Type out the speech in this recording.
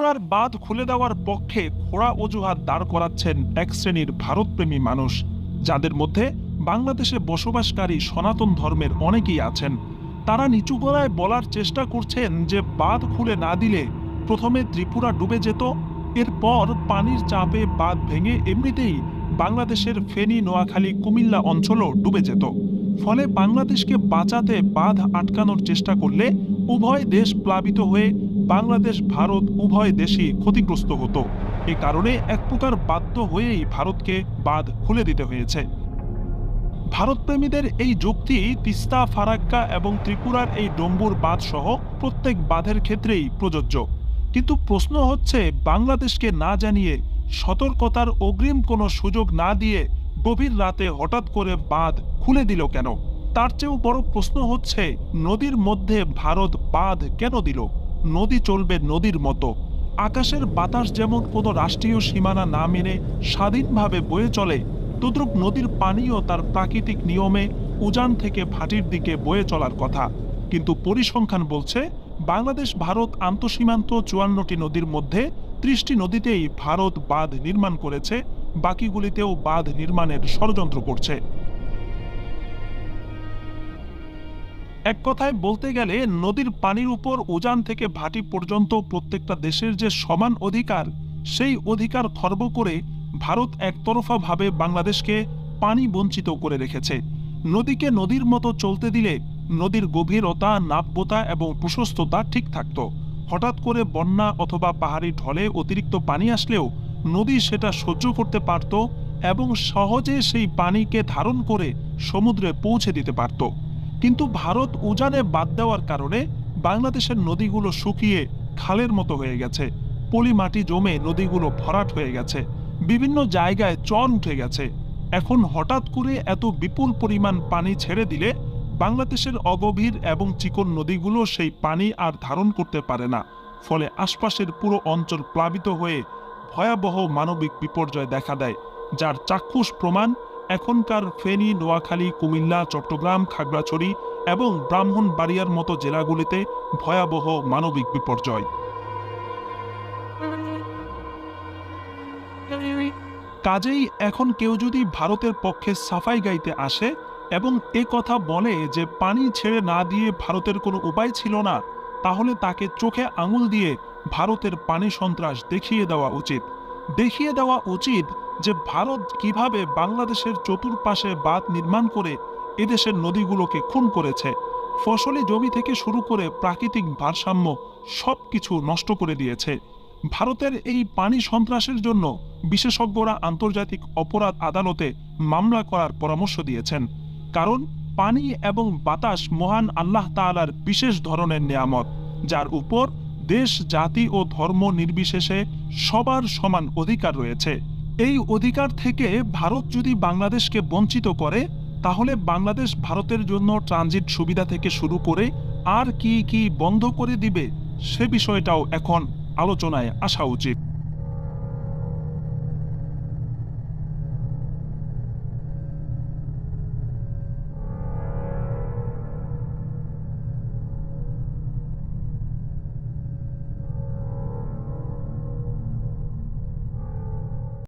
ত্রিপুরার বাঁধ খুলে দেওয়ার পক্ষে খোড়া অজুহাত দাঁড় করাচ্ছেন এক শ্রেণির ভারতপ্রেমী মানুষ, যাদের মধ্যে বাংলাদেশে বসবাসকারী সনাতন ধর্মের অনেকেই আছেন। তারা নিচু গলায় বলার চেষ্টা করছেন যে বাঁধ খুলে না দিলে প্রথমে ত্রিপুরা ডুবে যেত, এরপর পানির চাপে বাঁধ ভেঙে এমনিতেই বাংলাদেশের ফেনী, নোয়াখালী, কুমিল্লা অঞ্চলও ডুবে যেত। ফলে বাংলাদেশকে বাঁচাতে বাঁধ আটকানোর চেষ্টা করলে উভয় দেশ প্লাবিত হয়ে বাংলাদেশ, ভারত উভয় দেশই ক্ষতিগ্রস্ত হতো। এ কারণে এক প্রকার বাধ্য হয়েই ভারতকে বাঁধ খুলে দিতে হয়েছে। ভারতপ্রেমীদের এই যুক্তি তিস্তা, ফারাক্কা এবং ত্রিপুরার এই ডম্বুর বাঁধ সহ প্রত্যেক বাঁধের ক্ষেত্রেই প্রযোজ্য। কিন্তু প্রশ্ন হচ্ছে, বাংলাদেশকে না জানিয়ে সতর্কতার অগ্রিম কোনো সুযোগ না দিয়ে গভীর রাতে হঠাৎ করে বাঁধ খুলে দিল কেন? তার চেয়েও বড় প্রশ্ন হচ্ছে, নদীর মধ্যে ভারত বাঁধ কেন দিল? নদী চলবে নদীর মতো। আকাশের বাতাস যেমন কোনো রাষ্ট্রীয় সীমানা না মেনে স্বাধীনভাবে বয়ে চলে, তদ্রুপ নদীর পানিও তার প্রাকৃতিক নিয়মে উজান থেকে ভাটির দিকে বয়ে চলার কথা। কিন্তু পরিসংখ্যান বলছে, বাংলাদেশ, ভারত আন্তঃসীমান্ত চুয়ান্নটি নদীর মধ্যে ত্রিশটি নদীতেই ভারত বাঁধ নির্মাণ করেছে, বাকিগুলিতেও বাঁধ নির্মাণের ষড়যন্ত্র করছে। এক কথায় বলতে গেলে, নদীর পানির উপর উজান থেকে ভাটি পর্যন্ত প্রত্যেকটা দেশের যে সমান অধিকার, সেই অধিকার খর্ব করে ভারত একতরফাভাবে বাংলাদেশকে পানি বঞ্চিত করে রেখেছে। নদীকে নদীর মতো চলতে দিলে নদীর গভীরতা, নাব্যতা এবং প্রশস্ততা ঠিক থাকত। হঠাৎ করে বন্যা অথবা পাহাড়ি ঢলে অতিরিক্ত পানি আসলেও নদী সেটা সহ্য করতে পারত এবং সহজে সেই পানিকে ধারণ করে সমুদ্রে পৌঁছে দিতে পারত। কিন্তু ভারত উজানে বাদ দেওয়ার কারণে বাংলাদেশের নদীগুলো শুকিয়ে খালের মতো হয়ে গেছে। পলি মাটি জমে নদীগুলো ভরাট হয়ে গেছে। বিভিন্ন জায়গায় চর উঠে গেছে। এখন হঠাৎ করে এত বিপুল পরিমাণ পানি ছেড়ে দিলে বাংলাদেশের অগভীর এবং চিকন নদীগুলো সেই পানি আর ধারণ করতে পারে না। ফলে আশপাশের পুরো অঞ্চল প্লাবিত হয়ে ভয়াবহ মানবিক বিপর্যয় দেখা দেয়, যার চাক্ষুষ প্রমাণ এখনকার ফেনী, নোয়াখালী, কুমিল্লা, চট্টগ্রাম, খাগড়াছড়ি এবং ব্রাহ্মণবাড়িয়ার মতো জেলাগুলিতে ভয়াবহ মানবিক বিপর্যয়। কাজেই এখন কেউ যদি ভারতের পক্ষে সাফাই গাইতে আসে এবং এ কথা বলে যে পানি ছেড়ে না দিয়ে ভারতের কোনো উপায় ছিল না, তাহলে তাকে চোখে আঙুল দিয়ে ভারতের পানি সন্ত্রাস দেখিয়ে দেওয়া উচিত। দেখিয়ে দেওয়া উচিত যে ভারত কীভাবে বাংলাদেশের চতুর্পাশে বাঁধ নির্মাণ করে এদেশের নদীগুলোকে খুন করেছে। ফসলি জমি থেকে শুরু করে প্রাকৃতিক ভারসাম্য সব কিছু নষ্ট করে দিয়েছে। ভারতের এই পানি সন্ত্রাসের জন্য বিশেষজ্ঞরা আন্তর্জাতিক অপরাধ আদালতে মামলা করার পরামর্শ দিয়েছেন। কারণ পানি এবং বাতাস মহান আল্লাহ তাআলার বিশেষ ধরনের নেয়ামত, যার উপর দেশ, জাতি ও ধর্ম নির্বিশেষে সবার সমান অধিকার রয়েছে। এই অধিকার থেকে ভারত যদি বাংলাদেশকে বঞ্চিত করে, তাহলে বাংলাদেশ ভারতের জন্য ট্রানজিট সুবিধা থেকে শুরু করে আর কি কি বন্ধ করে দিবে, সে বিষয়টাও এখন আলোচনায় আসা উচিত।